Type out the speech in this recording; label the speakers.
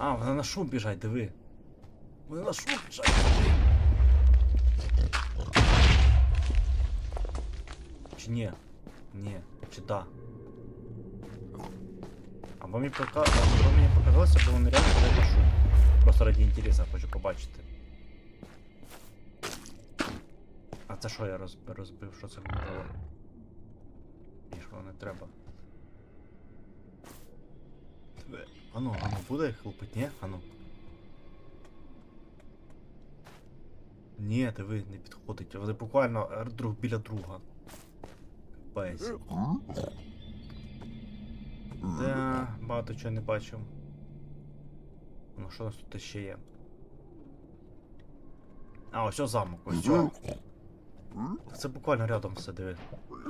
Speaker 1: А, вони на шум біжать, диви. Вони на шум біжать, диви. Чи ні? Ні, чи да? Або мені пока... або мені показалося, бо вони реально біжать на шум. Просто раді інтересу хочу побачити. А це що я розбив? розбив? Що це було? Ні, що не треба. Ану, ану, буде хлопить, ні? Ану. Ні, диви, не підходить. Вони буквально е, друг біля друга. Капець. Да, багато чого не бачив. Ну що у нас тут ще є? А, ось замок, ось. Це буквально рядом все диви.